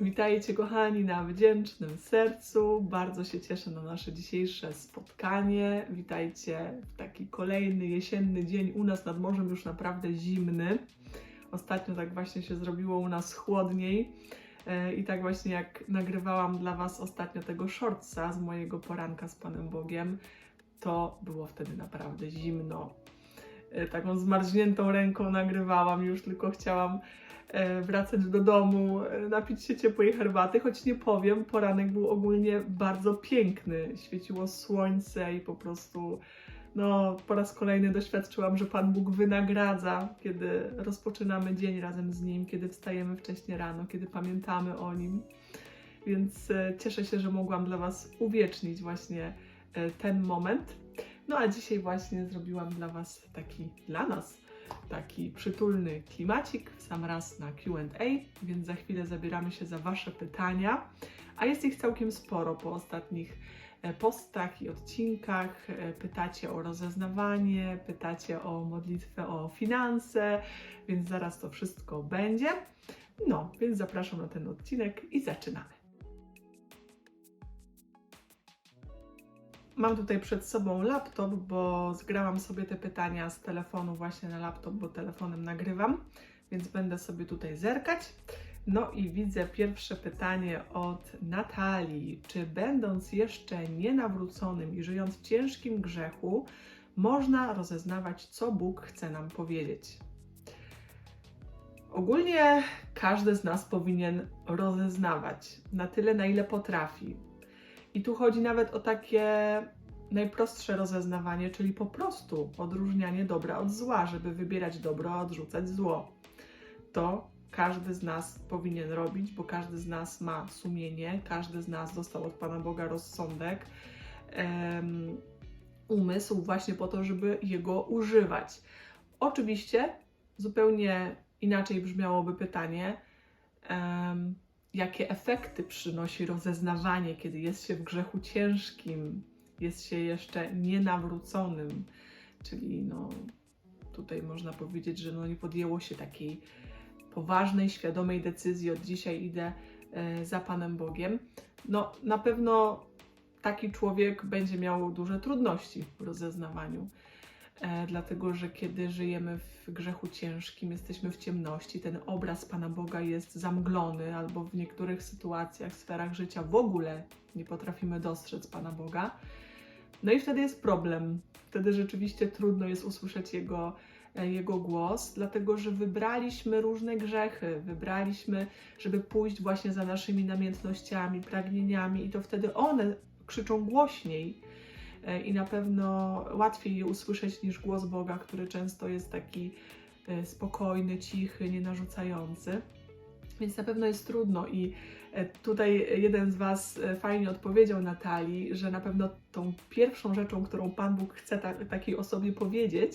Witajcie kochani na wdzięcznym sercu. Bardzo się cieszę na nasze dzisiejsze spotkanie. Witajcie w taki kolejny jesienny dzień u nas nad morzem, już naprawdę zimny. Ostatnio tak właśnie się zrobiło u nas chłodniej. E, I tak właśnie jak nagrywałam dla Was ostatnio tego shortsa z mojego poranka z Panem Bogiem, to było wtedy naprawdę zimno. E, Taką zmarzniętą ręką nagrywałam, już tylko chciałam wracać do domu, e, napić się ciepłej herbaty, choć nie powiem, poranek był ogólnie bardzo piękny. Świeciło słońce i po prostu no, po raz kolejny doświadczyłam, że Pan Bóg wynagradza, kiedy rozpoczynamy dzień razem z Nim, kiedy wstajemy wcześnie rano, kiedy pamiętamy o Nim. Więc e, cieszę się, że mogłam dla Was uwiecznić właśnie e, ten moment. No a dzisiaj właśnie zrobiłam dla Was taki, dla nas, taki przytulny klimacik, w sam raz na QA, więc za chwilę zabieramy się za Wasze pytania. A jest ich całkiem sporo po ostatnich e, postach i odcinkach. E, Pytacie o rozeznawanie, pytacie o modlitwę o finanse, więc zaraz to wszystko będzie. No, więc zapraszam na ten odcinek i zaczynamy. Mam tutaj przed sobą laptop, bo zgrałam sobie te pytania z telefonu właśnie na laptop, bo telefonem nagrywam, więc będę sobie tutaj zerkać. No i widzę pierwsze pytanie od Natalii. Czy będąc jeszcze nienawróconym i żyjąc w ciężkim grzechu, można rozeznawać, co Bóg chce nam powiedzieć? Ogólnie każdy z nas powinien rozeznawać na tyle, na ile potrafi. I tu chodzi nawet o takie najprostsze rozeznawanie, czyli po prostu odróżnianie dobra od zła, żeby wybierać dobro, a odrzucać zło. To każdy z nas powinien robić, bo każdy z nas ma sumienie, każdy z nas dostał od Pana Boga rozsądek, em, umysł właśnie po to, żeby jego używać. Oczywiście zupełnie inaczej brzmiałoby pytanie, em, jakie efekty przynosi rozeznawanie, kiedy jest się w grzechu ciężkim, jest się jeszcze nienawróconym, czyli no, tutaj można powiedzieć, że no, nie podjęło się takiej poważnej, świadomej decyzji, od dzisiaj idę e, za Panem Bogiem. No, na pewno taki człowiek będzie miał duże trudności w rozeznawaniu. E, dlatego, że kiedy żyjemy w grzechu ciężkim, jesteśmy w ciemności, ten obraz Pana Boga jest zamglony, albo w niektórych sytuacjach, sferach życia w ogóle nie potrafimy dostrzec Pana Boga. No i wtedy jest problem. Wtedy rzeczywiście trudno jest usłyszeć Jego, e, jego głos, dlatego że wybraliśmy różne grzechy, wybraliśmy, żeby pójść właśnie za naszymi namiętnościami, pragnieniami, i to wtedy one krzyczą głośniej i na pewno łatwiej je usłyszeć niż głos Boga, który często jest taki e, spokojny, cichy, nienarzucający. Więc na pewno jest trudno i e, tutaj jeden z Was e, fajnie odpowiedział Natalii, że na pewno tą pierwszą rzeczą, którą Pan Bóg chce ta, takiej osobie powiedzieć,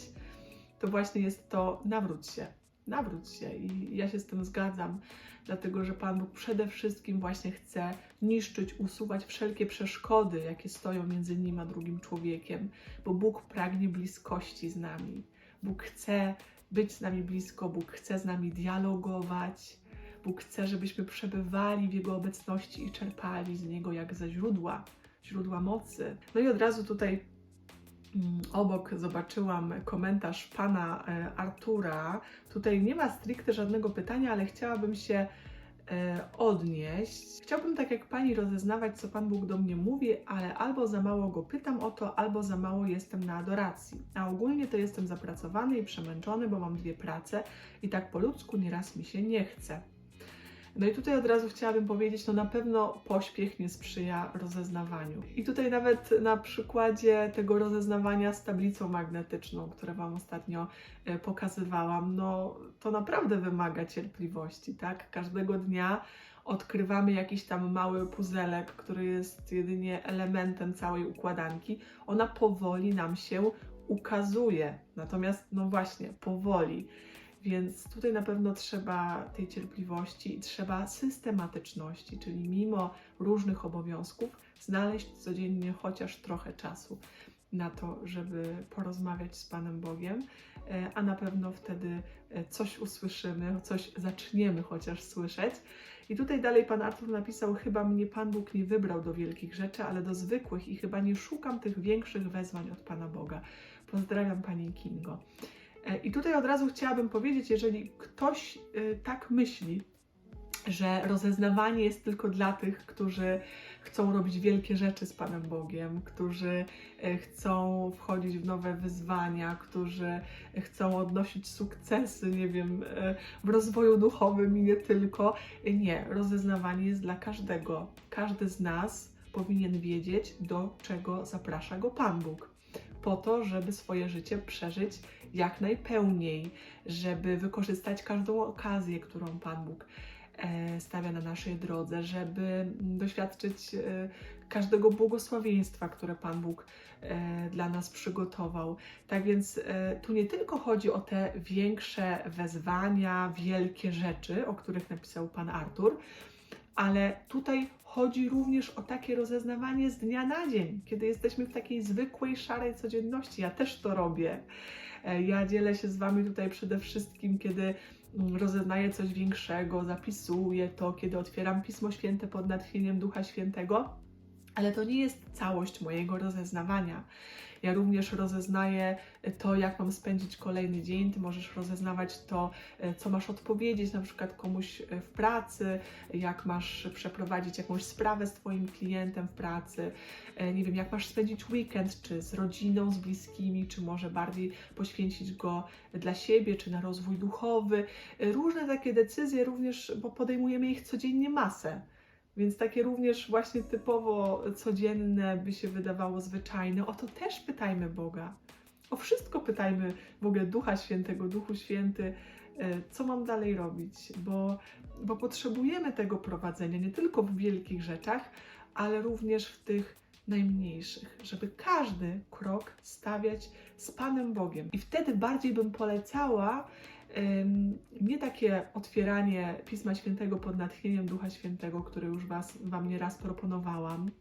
to właśnie jest to nawróć się. Nawróć się i ja się z tym zgadzam, dlatego że Pan Bóg przede wszystkim właśnie chce niszczyć, usuwać wszelkie przeszkody, jakie stoją między nim a drugim człowiekiem, bo Bóg pragnie bliskości z nami. Bóg chce być z nami blisko, Bóg chce z nami dialogować. Bóg chce, żebyśmy przebywali w Jego obecności i czerpali z Niego jak ze źródła, źródła mocy. No i od razu tutaj obok zobaczyłam komentarz pana e, Artura. Tutaj nie ma stricte żadnego pytania, ale chciałabym się e, odnieść. Chciałbym tak jak pani rozeznawać, co Pan Bóg do mnie mówi, ale albo za mało go pytam o to, albo za mało jestem na adoracji. A ogólnie to jestem zapracowany i przemęczony, bo mam dwie prace i tak po ludzku nieraz mi się nie chce. No i tutaj od razu chciałabym powiedzieć, no na pewno pośpiech nie sprzyja rozeznawaniu. I tutaj nawet na przykładzie tego rozeznawania z tablicą magnetyczną, które Wam ostatnio e, pokazywałam, no to naprawdę wymaga cierpliwości, tak? Każdego dnia odkrywamy jakiś tam mały puzelek, który jest jedynie elementem całej układanki. Ona powoli nam się ukazuje. Natomiast, no właśnie, powoli. Więc tutaj na pewno trzeba tej cierpliwości i trzeba systematyczności, czyli mimo różnych obowiązków znaleźć codziennie chociaż trochę czasu na to, żeby porozmawiać z Panem Bogiem, e, a na pewno wtedy e, coś usłyszymy, coś zaczniemy chociaż słyszeć. I tutaj dalej pan Artur napisał: Chyba mnie Pan Bóg nie wybrał do wielkich rzeczy, ale do zwykłych i chyba nie szukam tych większych wezwań od Pana Boga. Pozdrawiam Pani Kingo. E, I tutaj od razu chciałabym powiedzieć, jeżeli ktoś e, tak myśli, że rozeznawanie jest tylko dla tych, którzy chcą robić wielkie rzeczy z Panem Bogiem, którzy e, chcą wchodzić w nowe wyzwania, którzy chcą odnosić sukcesy, nie wiem, w rozwoju duchowym i nie tylko. Nie, rozeznawanie jest dla każdego. Każdy z nas powinien wiedzieć, do czego zaprasza go Pan Bóg. Po to, żeby swoje życie przeżyć jak najpełniej, żeby wykorzystać każdą okazję, którą Pan Bóg e, stawia na naszej drodze, żeby doświadczyć e, każdego błogosławieństwa, które Pan Bóg e, dla nas przygotował. Tak więc tu nie tylko chodzi o te większe wezwania, wielkie rzeczy, o których napisał Pan Artur, ale tutaj chodzi również o takie rozeznawanie z dnia na dzień, kiedy jesteśmy w takiej zwykłej, szarej codzienności. Ja też to robię. E, Ja dzielę się z Wami tutaj przede wszystkim, kiedy mm, rozeznaję coś większego, zapisuję to, kiedy otwieram Pismo Święte pod natchnieniem Ducha Świętego, ale to nie jest całość mojego rozeznawania. Ja również rozeznaję to, jak mam spędzić kolejny dzień. Ty możesz rozeznawać to, e, co masz odpowiedzieć na przykład komuś e, w pracy, jak masz przeprowadzić jakąś sprawę z Twoim klientem w pracy, e, nie wiem, jak masz spędzić weekend, czy z rodziną, z bliskimi, czy może bardziej poświęcić go dla siebie, czy na rozwój duchowy. Różne takie decyzje również, bo podejmujemy ich codziennie masę. Więc takie również właśnie typowo codzienne by się wydawało zwyczajne. O to też pytajmy Boga. O wszystko pytajmy w ogóle Ducha Świętego, Duchu Święty, e, co mam dalej robić, bo, bo potrzebujemy tego prowadzenia nie tylko w wielkich rzeczach, ale również w tych najmniejszych, żeby każdy krok stawiać z Panem Bogiem. I wtedy bardziej bym polecała nie takie otwieranie Pisma Świętego pod natchnieniem Ducha Świętego, które już was, Wam nieraz proponowałam,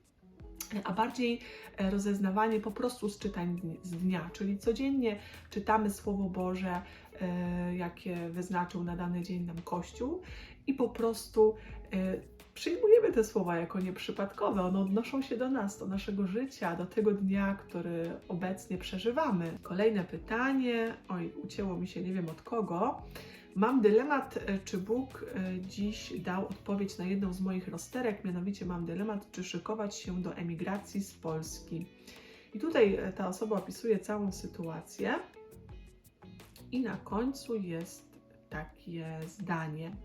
a bardziej e, rozeznawanie po prostu z czytań z dnia, czyli codziennie czytamy Słowo Boże, e, jakie wyznaczył na dany dzień nam Kościół i po prostu e, przyjmujemy te słowa jako nieprzypadkowe. One odnoszą się do nas, do naszego życia, do tego dnia, który obecnie przeżywamy. Kolejne pytanie, oj, ucięło mi się, nie wiem od kogo. Mam dylemat, e, czy Bóg e, dziś dał odpowiedź na jedną z moich rozterek, mianowicie mam dylemat, czy szykować się do emigracji z Polski. I tutaj e, ta osoba opisuje całą sytuację i na końcu jest takie zdanie.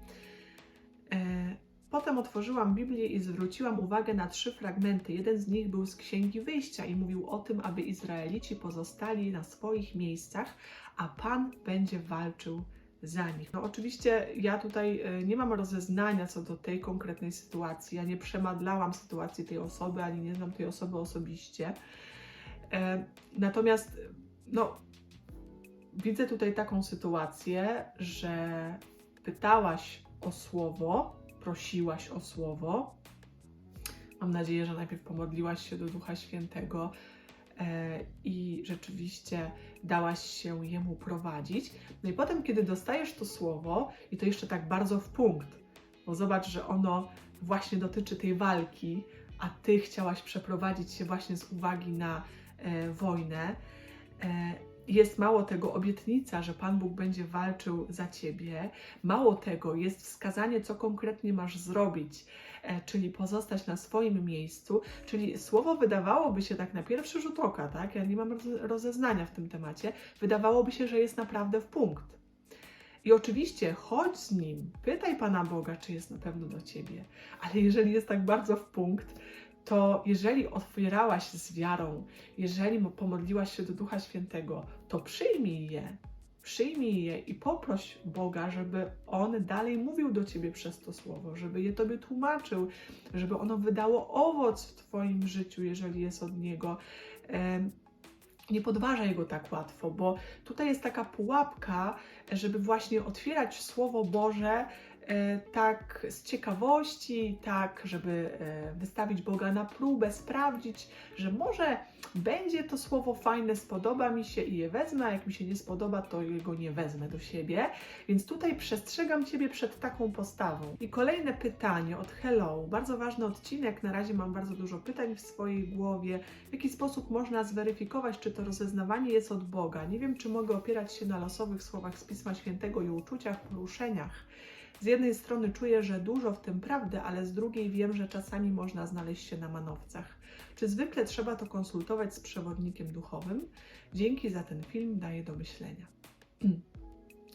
Potem otworzyłam Biblię i zwróciłam uwagę na trzy fragmenty. Jeden z nich był z Księgi Wyjścia i mówił o tym, aby Izraelici pozostali na swoich miejscach, a Pan będzie walczył za nich. No oczywiście ja tutaj e, nie mam rozeznania co do tej konkretnej sytuacji. Ja nie przemadlałam sytuacji tej osoby, ani nie znam tej osoby osobiście. E, Natomiast no, widzę tutaj taką sytuację, że pytałaś o słowo, prosiłaś o słowo. Mam nadzieję, że najpierw pomodliłaś się do Ducha Świętego e, i rzeczywiście dałaś się Jemu prowadzić. No i potem, kiedy dostajesz to słowo, i to jeszcze tak bardzo w punkt, bo zobacz, że ono właśnie dotyczy tej walki, a Ty chciałaś przeprowadzić się właśnie z uwagi na e, wojnę. E, jest mało tego obietnica, że Pan Bóg będzie walczył za ciebie. Mało tego, jest wskazanie, co konkretnie masz zrobić, e, czyli pozostać na swoim miejscu. Czyli słowo wydawałoby się tak na pierwszy rzut oka, tak? Ja nie mam roze- rozeznania w tym temacie. Wydawałoby się, że jest naprawdę w punkt. I oczywiście chodź z nim, pytaj Pana Boga, czy jest na pewno do ciebie. Ale jeżeli jest tak bardzo w punkt, to jeżeli otwierałaś z wiarą, jeżeli mo- pomodliłaś się do Ducha Świętego, to przyjmij je. Przyjmij je i poproś Boga, żeby On dalej mówił do ciebie przez to słowo, żeby je tobie tłumaczył, żeby ono wydało owoc w Twoim życiu, jeżeli jest od Niego. Nie podważaj go tak łatwo, bo tutaj jest taka pułapka, żeby właśnie otwierać Słowo Boże tak z ciekawości, tak, żeby e, wystawić Boga na próbę, sprawdzić, że może będzie to słowo fajne, spodoba mi się i je wezmę, a jak mi się nie spodoba, to jego nie wezmę do siebie. Więc tutaj przestrzegam Ciebie przed taką postawą. I kolejne pytanie od Hello. Bardzo ważny odcinek. Na razie mam bardzo dużo pytań w swojej głowie. W jaki sposób można zweryfikować, czy to rozeznawanie jest od Boga? Nie wiem, czy mogę opierać się na losowych słowach z Pisma Świętego i uczuciach, poruszeniach. Z jednej strony czuję, że dużo w tym prawdy, ale z drugiej wiem, że czasami można znaleźć się na manowcach. Czy zwykle trzeba to konsultować z przewodnikiem duchowym? Dzięki za ten film, daje do myślenia.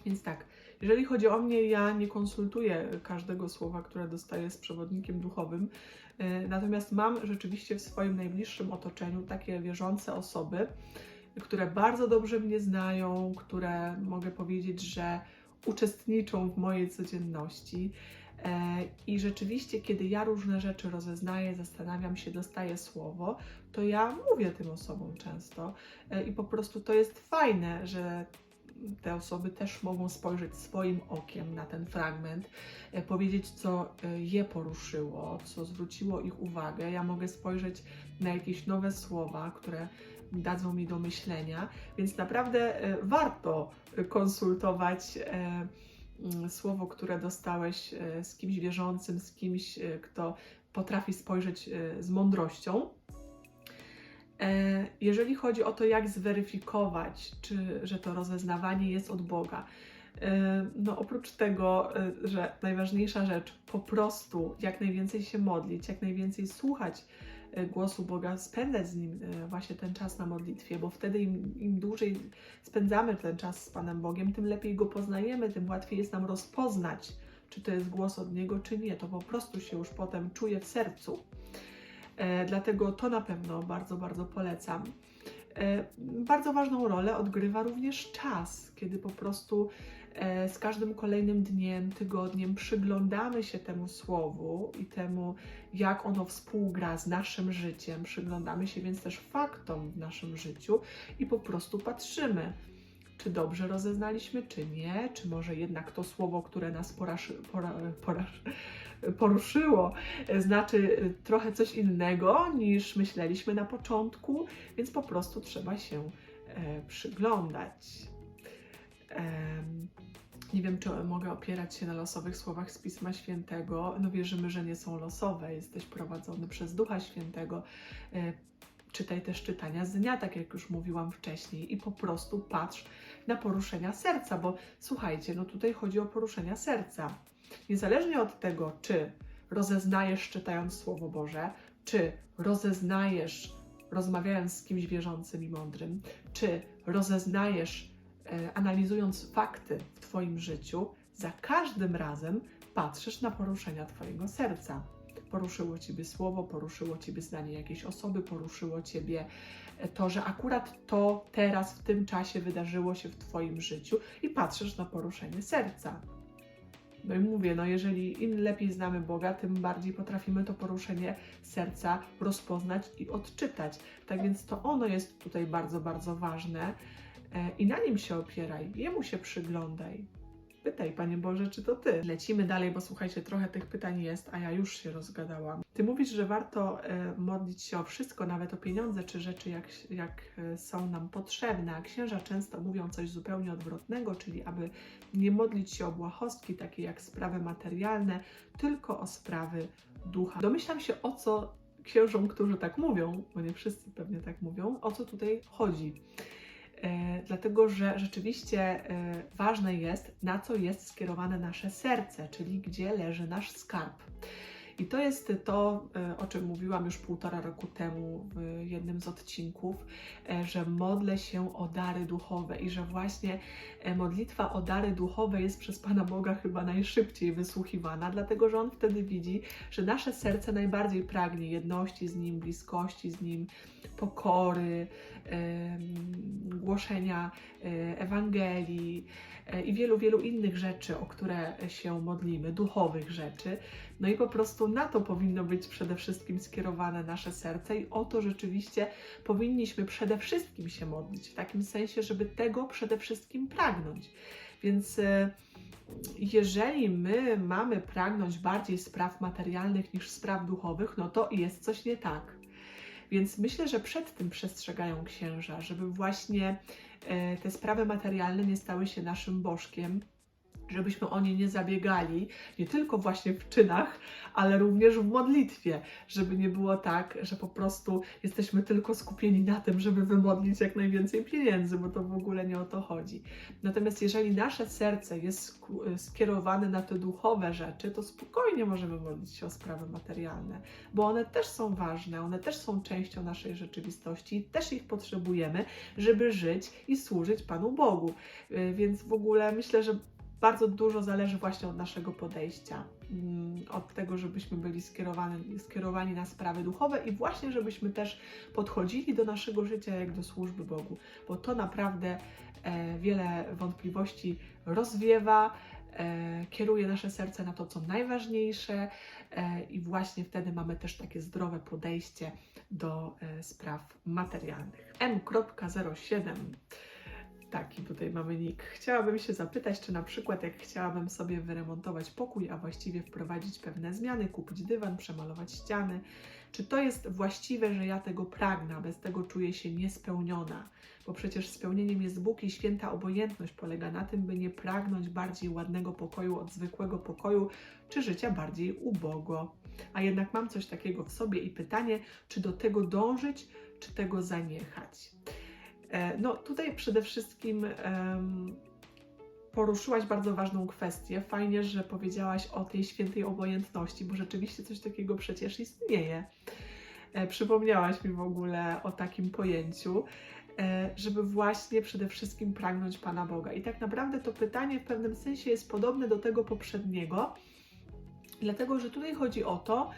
Więc tak, jeżeli chodzi o mnie, ja nie konsultuję każdego słowa, które dostaję z przewodnikiem duchowym. E, Natomiast mam rzeczywiście w swoim najbliższym otoczeniu takie wierzące osoby, które bardzo dobrze mnie znają, które mogę powiedzieć, że uczestniczą w mojej codzienności. E, I rzeczywiście, kiedy ja różne rzeczy rozeznaję, zastanawiam się, dostaję słowo, to ja mówię tym osobom często. E, I po prostu to jest fajne, że te osoby też mogą spojrzeć swoim okiem na ten fragment, e, powiedzieć, co je poruszyło, co zwróciło ich uwagę. Ja mogę spojrzeć na jakieś nowe słowa, które dadzą mi do myślenia, więc naprawdę e, warto konsultować e, mm, słowo, które dostałeś e, z kimś wierzącym, z kimś, kto potrafi spojrzeć z mądrością. Jeżeli chodzi o to, jak zweryfikować, czy, że to rozeznawanie jest od Boga, no oprócz tego, że najważniejsza rzecz, po prostu jak najwięcej się modlić, jak najwięcej słuchać głosu Boga, spędzać z Nim e, właśnie ten czas na modlitwie, bo wtedy im, im dłużej spędzamy ten czas z Panem Bogiem, tym lepiej Go poznajemy, tym łatwiej jest nam rozpoznać, czy to jest głos od Niego, czy nie. To po prostu się już potem czuje w sercu. E, dlatego to na pewno bardzo, bardzo polecam. E, bardzo ważną rolę odgrywa również czas, kiedy po prostu z każdym kolejnym dniem, tygodniem przyglądamy się temu słowu i temu, jak ono współgra z naszym życiem. Przyglądamy się więc też faktom w naszym życiu i po prostu patrzymy, czy dobrze rozeznaliśmy, czy nie, czy może jednak to słowo, które nas poraszy, pora, poruszyło, e, znaczy e, trochę coś innego niż myśleliśmy na początku, więc po prostu trzeba się e, przyglądać. Nie wiem, czy mogę opierać się na losowych słowach z Pisma Świętego. No wierzymy, że nie są losowe. Jesteś prowadzony przez Ducha Świętego. E, Czytaj też czytania z dnia, tak jak już mówiłam wcześniej, i po prostu patrz na poruszenia serca, bo słuchajcie, no tutaj chodzi o poruszenia serca. Niezależnie od tego, czy rozeznajesz czytając Słowo Boże, czy rozeznajesz rozmawiając z kimś wierzącym i mądrym, czy rozeznajesz analizując fakty w Twoim życiu, za każdym razem patrzysz na poruszenia Twojego serca. Poruszyło Ciebie słowo, poruszyło Ciebie zdanie jakiejś osoby, poruszyło Ciebie e, to, że akurat to teraz w tym czasie wydarzyło się w Twoim życiu i patrzysz na poruszenie serca. No i mówię, no jeżeli im lepiej znamy Boga, tym bardziej potrafimy to poruszenie serca rozpoznać i odczytać. Tak więc to ono jest tutaj bardzo, bardzo ważne e, i na nim się opieraj, jemu się przyglądaj. Pytaj, Panie Boże, czy to Ty? Lecimy dalej, bo słuchajcie, trochę tych pytań jest, a ja już się rozgadałam. Ty mówisz, że warto e, modlić się o wszystko, nawet o pieniądze czy rzeczy, jak, jak e, są nam potrzebne, a księża często mówią coś zupełnie odwrotnego, czyli aby nie modlić się o błahostki, takie jak sprawy materialne, tylko o sprawy ducha. Domyślam się, o co księżom, którzy tak mówią, bo nie wszyscy pewnie tak mówią, o co tutaj chodzi. E, dlatego że rzeczywiście e, ważne jest, na co jest skierowane nasze serce, czyli gdzie leży nasz skarb. I to jest to, e, o czym mówiłam już półtora roku temu w jednym z odcinków, e, że modlę się o dary duchowe i że właśnie e, modlitwa o dary duchowe jest przez Pana Boga chyba najszybciej wysłuchiwana, dlatego że On wtedy widzi, że nasze serce najbardziej pragnie jedności z Nim, bliskości z Nim, pokory, głoszenia Ewangelii i wielu, wielu innych rzeczy, o które się modlimy, duchowych rzeczy. No i po prostu na to powinno być przede wszystkim skierowane nasze serce i o to rzeczywiście powinniśmy przede wszystkim się modlić, w takim sensie, żeby tego przede wszystkim pragnąć. Więc e, jeżeli my mamy pragnąć bardziej spraw materialnych niż spraw duchowych, no to jest coś nie tak. Więc myślę, że przed tym przestrzegają księża, żeby właśnie e, te sprawy materialne nie stały się naszym bożkiem, żebyśmy o nie nie zabiegali, nie tylko właśnie w czynach, ale również w modlitwie, żeby nie było tak, że po prostu jesteśmy tylko skupieni na tym, żeby wymodlić jak najwięcej pieniędzy, bo to w ogóle nie o to chodzi. Natomiast jeżeli nasze serce jest skierowane na te duchowe rzeczy, to spokojnie możemy modlić się o sprawy materialne, bo one też są ważne, one też są częścią naszej rzeczywistości i też ich potrzebujemy, żeby żyć i służyć Panu Bogu. Yy, Więc w ogóle myślę, że bardzo dużo zależy właśnie od naszego podejścia, mm, od tego, żebyśmy byli skierowani, skierowani na sprawy duchowe i właśnie, żebyśmy też podchodzili do naszego życia jak do służby Bogu, bo to naprawdę e, wiele wątpliwości rozwiewa, e, kieruje nasze serce na to, co najważniejsze e, i właśnie wtedy mamy też takie zdrowe podejście do spraw materialnych. M.07 Taki tutaj mamy nick. Chciałabym się zapytać, czy na przykład jak chciałabym sobie wyremontować pokój, a właściwie wprowadzić pewne zmiany, kupić dywan, przemalować ściany, czy to jest właściwe, że ja tego pragnę, bez tego czuję się niespełniona? Bo przecież spełnieniem jest Bóg i święta obojętność polega na tym, by nie pragnąć bardziej ładnego pokoju od zwykłego pokoju, czy życia bardziej ubogo. A jednak mam coś takiego w sobie i pytanie, czy do tego dążyć, czy tego zaniechać? E, No tutaj przede wszystkim poruszyłaś bardzo ważną kwestię. Fajnie, że powiedziałaś o tej świętej obojętności, bo rzeczywiście coś takiego przecież istnieje. E, Przypomniałaś mi w ogóle o takim pojęciu, e, żeby właśnie przede wszystkim pragnąć Pana Boga. I tak naprawdę to pytanie w pewnym sensie jest podobne do tego poprzedniego, dlatego że tutaj chodzi o to,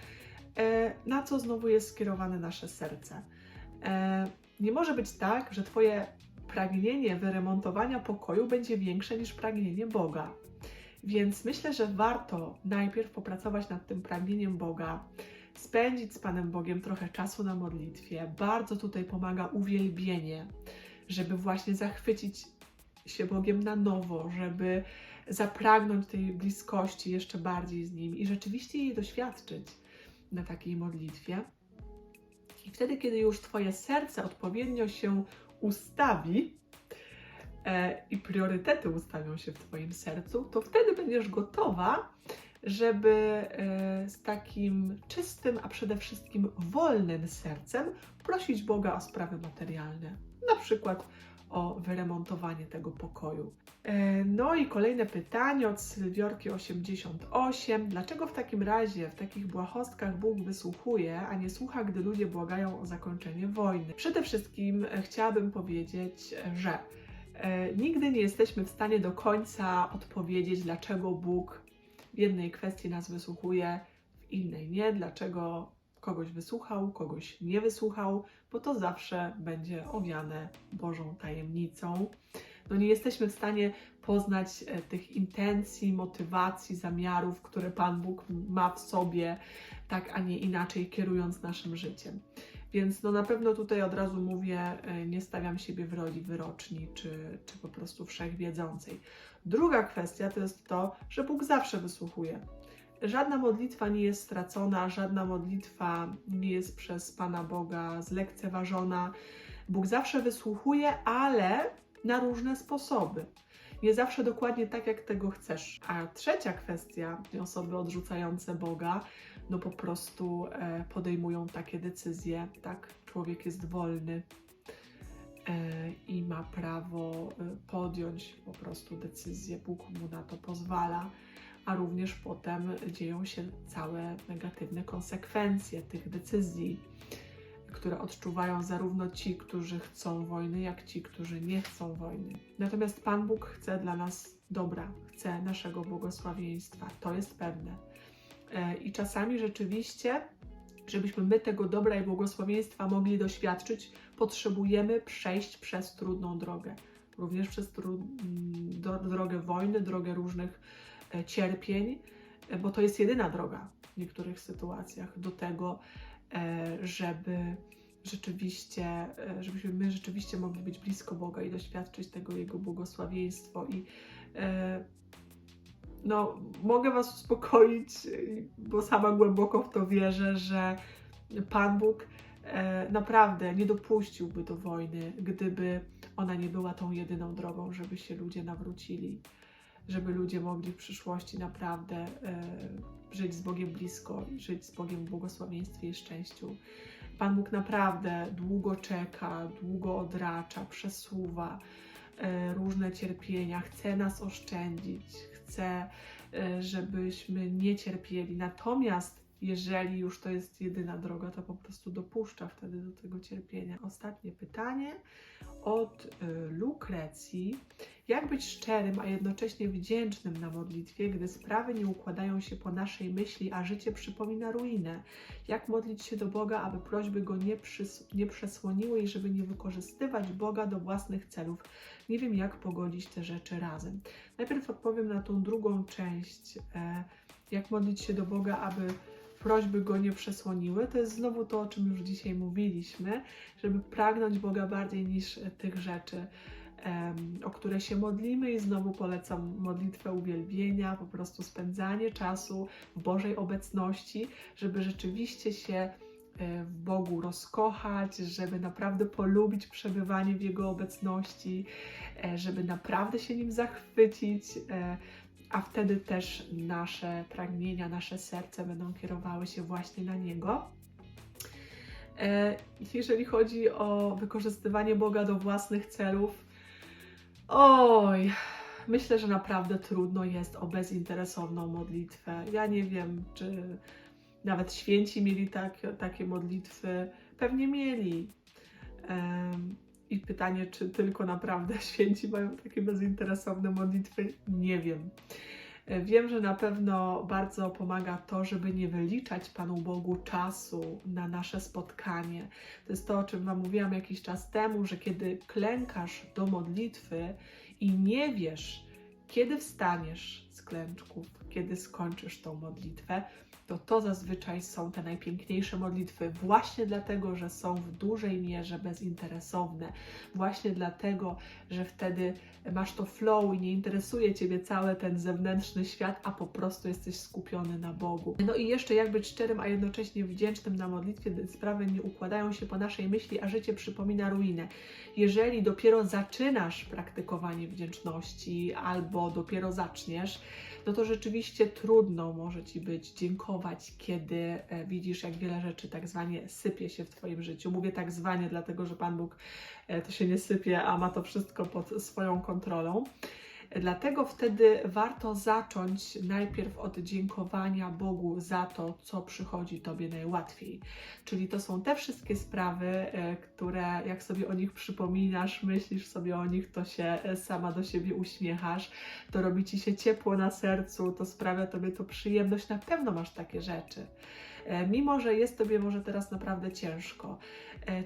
na co znowu jest skierowane nasze serce. Nie może być tak, że Twoje pragnienie wyremontowania pokoju będzie większe niż pragnienie Boga. Więc myślę, że warto najpierw popracować nad tym pragnieniem Boga, spędzić z Panem Bogiem trochę czasu na modlitwie. Bardzo tutaj pomaga uwielbienie, żeby właśnie zachwycić się Bogiem na nowo, żeby zapragnąć tej bliskości jeszcze bardziej z Nim i rzeczywiście jej doświadczyć na takiej modlitwie. I wtedy, kiedy już Twoje serce odpowiednio się ustawi e, i priorytety ustawią się w Twoim sercu, to wtedy będziesz gotowa, żeby e, z takim czystym, a przede wszystkim wolnym sercem prosić Boga o sprawy materialne. Na przykład o wyremontowanie tego pokoju. E, No i kolejne pytanie od Sylwiorki 88. Dlaczego w takim razie w takich błahostkach Bóg wysłuchuje, a nie słucha, gdy ludzie błagają o zakończenie wojny? Przede wszystkim e, chciałabym powiedzieć, że e, nigdy nie jesteśmy w stanie do końca odpowiedzieć, dlaczego Bóg w jednej kwestii nas wysłuchuje, w innej nie, dlaczego kogoś wysłuchał, kogoś nie wysłuchał, bo to zawsze będzie owiane Bożą tajemnicą. No nie jesteśmy w stanie poznać e, tych intencji, motywacji, zamiarów, które Pan Bóg ma w sobie, tak a nie inaczej, kierując naszym życiem. Więc no na pewno tutaj od razu mówię, e, nie stawiam siebie w roli wyroczni czy, czy po prostu wszechwiedzącej. Druga kwestia to jest to, że Bóg zawsze wysłuchuje. Żadna modlitwa nie jest stracona, żadna modlitwa nie jest przez Pana Boga zlekceważona. Bóg zawsze wysłuchuje, ale na różne sposoby. Nie zawsze dokładnie tak, jak tego chcesz. A trzecia kwestia, osoby odrzucające Boga, no po prostu e, podejmują takie decyzje, tak? Człowiek jest wolny e, i ma prawo e, podjąć po prostu decyzję. Bóg mu na to pozwala a również potem dzieją się całe negatywne konsekwencje tych decyzji, które odczuwają zarówno ci, którzy chcą wojny, jak ci, którzy nie chcą wojny. Natomiast Pan Bóg chce dla nas dobra, chce naszego błogosławieństwa, to jest pewne. E, I czasami rzeczywiście, żebyśmy my tego dobra i błogosławieństwa mogli doświadczyć, potrzebujemy przejść przez trudną drogę. Również przez drogę wojny, drogę różnych cierpień, e, bo to jest jedyna droga w niektórych sytuacjach do tego, e, żeby rzeczywiście, e, żebyśmy my rzeczywiście mogli być blisko Boga i doświadczyć tego Jego błogosławieństwo i E, no, mogę Was uspokoić, bo sama głęboko w to wierzę, że Pan Bóg e, naprawdę nie dopuściłby do wojny, gdyby ona nie była tą jedyną drogą, żeby się ludzie nawrócili, żeby ludzie mogli w przyszłości naprawdę e, żyć z Bogiem blisko żyć z Bogiem w błogosławieństwie i szczęściu. Pan Bóg naprawdę długo czeka, długo odracza, przesuwa e, różne cierpienia, chce nas oszczędzić, chce, e, żebyśmy nie cierpieli. Natomiast jeżeli już to jest jedyna droga, to po prostu dopuszcza wtedy do tego cierpienia. Ostatnie pytanie od Lukrecji. Jak być szczerym, a jednocześnie wdzięcznym na modlitwie, gdy sprawy nie układają się po naszej myśli, a życie przypomina ruinę? Jak modlić się do Boga, aby prośby Go nie, nie przesłoniły i żeby nie wykorzystywać Boga do własnych celów? Nie wiem, jak pogodzić te rzeczy razem. Najpierw odpowiem na tą drugą część. E, jak modlić się do Boga, aby prośby go nie przesłoniły. To jest znowu to, o czym już dzisiaj mówiliśmy, żeby pragnąć Boga bardziej niż tych rzeczy, o które się modlimy. I znowu polecam modlitwę uwielbienia, po prostu spędzanie czasu w Bożej obecności, żeby rzeczywiście się e, w Bogu rozkochać, żeby naprawdę polubić przebywanie w Jego obecności, e, żeby naprawdę się nim zachwycić, e, a wtedy też nasze pragnienia, nasze serce będą kierowały się właśnie na Niego. Jeżeli chodzi o wykorzystywanie Boga do własnych celów, oj, myślę, że naprawdę trudno jest o bezinteresowną modlitwę. Ja nie wiem, czy nawet święci mieli tak, takie modlitwy. Pewnie mieli. Em, I pytanie, czy tylko naprawdę święci mają takie bezinteresowne modlitwy? Nie wiem. Wiem, że na pewno bardzo pomaga to, żeby nie wyliczać Panu Bogu czasu na nasze spotkanie. To jest to, o czym Wam mówiłam jakiś czas temu, że kiedy klękasz do modlitwy i nie wiesz, kiedy wstaniesz z klęczków, kiedy skończysz tą modlitwę, to to zazwyczaj są te najpiękniejsze modlitwy, właśnie dlatego, że są w dużej mierze bezinteresowne, właśnie dlatego, że wtedy masz to flow i nie interesuje Ciebie cały ten zewnętrzny świat, a po prostu jesteś skupiony na Bogu. No i jeszcze jak być szczerym, a jednocześnie wdzięcznym na modlitwie, gdy sprawy nie układają się po naszej myśli, a życie przypomina ruinę. Jeżeli dopiero zaczynasz praktykowanie wdzięczności albo dopiero zaczniesz, no to rzeczywiście trudno może Ci być dziękować, kiedy e, widzisz, jak wiele rzeczy tak zwanie sypie się w Twoim życiu. Mówię tak zwanie, dlatego że Pan Bóg e, to się nie sypie, a ma to wszystko pod swoją kontrolą. Dlatego wtedy warto zacząć najpierw od dziękowania Bogu za to, co przychodzi Tobie najłatwiej. Czyli to są te wszystkie sprawy, e, które jak sobie o nich przypominasz, myślisz sobie o nich, to się e, sama do siebie uśmiechasz, to robi Ci się ciepło na sercu, to sprawia Tobie to przyjemność. Na pewno masz takie rzeczy. E, Mimo, że jest Tobie może teraz naprawdę ciężko,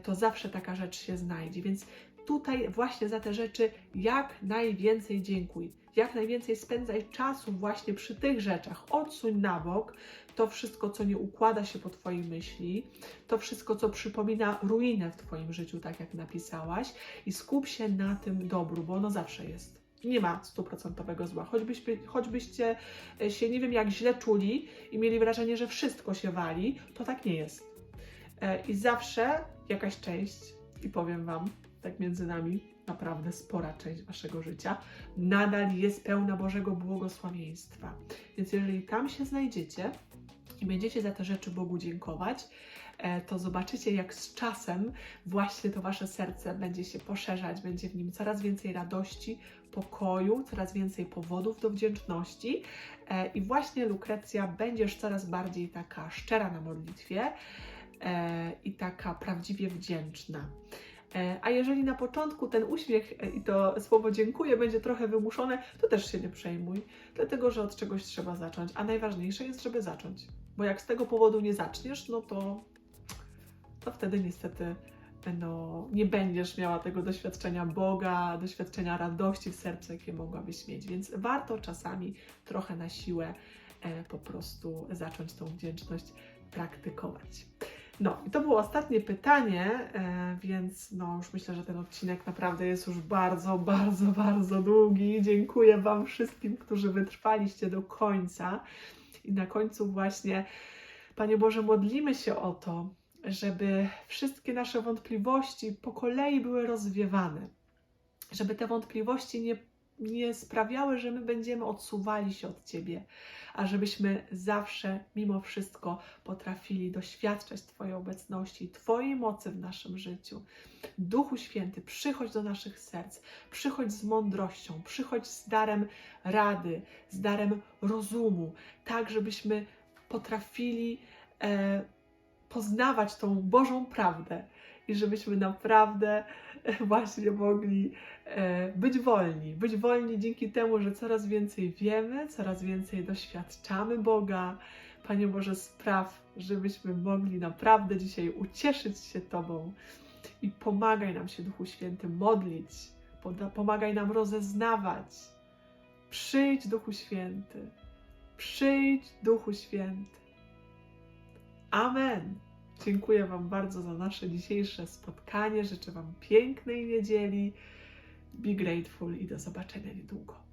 to zawsze taka rzecz się znajdzie. Więc tutaj właśnie za te rzeczy jak najwięcej dziękuj. Jak najwięcej spędzaj czasu właśnie przy tych rzeczach. Odsuń na bok to wszystko, co nie układa się po Twojej myśli, to wszystko, co przypomina ruinę w Twoim życiu, tak jak napisałaś, i skup się na tym dobru, bo ono zawsze jest. Nie ma stuprocentowego zła. Choćbyście, choćbyście e, się nie wiem jak źle czuli i mieli wrażenie, że wszystko się wali, to tak nie jest. E, I zawsze jakaś część, i powiem Wam, tak między nami, naprawdę spora część Waszego życia, nadal jest pełna Bożego błogosławieństwa. Więc jeżeli tam się znajdziecie i będziecie za te rzeczy Bogu dziękować, e, to zobaczycie, jak z czasem właśnie to Wasze serce będzie się poszerzać, będzie w nim coraz więcej radości, pokoju, coraz więcej powodów do wdzięczności. E, I właśnie Lukrecja będziesz coraz bardziej taka szczera na modlitwie e, i taka prawdziwie wdzięczna. E, A jeżeli na początku ten uśmiech e, i to słowo dziękuję będzie trochę wymuszone, to też się nie przejmuj, dlatego że od czegoś trzeba zacząć, a najważniejsze jest, żeby zacząć. Bo jak z tego powodu nie zaczniesz, no to, to wtedy niestety no, nie będziesz miała tego doświadczenia Boga, doświadczenia radości w sercu, jakie mogłabyś mieć. Więc warto czasami trochę na siłę e, po prostu zacząć tą wdzięczność praktykować. No i to było ostatnie pytanie, e, więc no już myślę, że ten odcinek naprawdę jest już bardzo, bardzo, bardzo długi. Dziękuję Wam wszystkim, którzy wytrwaliście do końca. I na końcu właśnie, Panie Boże, modlimy się o to, żeby wszystkie nasze wątpliwości po kolei były rozwiewane. Żeby te wątpliwości nie, nie sprawiały, że my będziemy odsuwali się od Ciebie, a żebyśmy zawsze, mimo wszystko, potrafili doświadczać Twojej obecności Twojej mocy w naszym życiu. Duchu Święty, przychodź do naszych serc, przychodź z mądrością, przychodź z darem rady, z darem rozumu, tak żebyśmy potrafili e, poznawać tą Bożą prawdę i żebyśmy naprawdę właśnie mogli e, być wolni. Być wolni dzięki temu, że coraz więcej wiemy, coraz więcej doświadczamy Boga. Panie Boże, spraw, żebyśmy mogli naprawdę dzisiaj ucieszyć się Tobą i pomagaj nam się, Duchu Święty, modlić, pomagaj nam rozeznawać. Przyjdź, Duchu Święty, przyjdź, Duchu Święty. Amen. Dziękuję Wam bardzo za nasze dzisiejsze spotkanie. Życzę Wam pięknej niedzieli. Be grateful i do zobaczenia niedługo.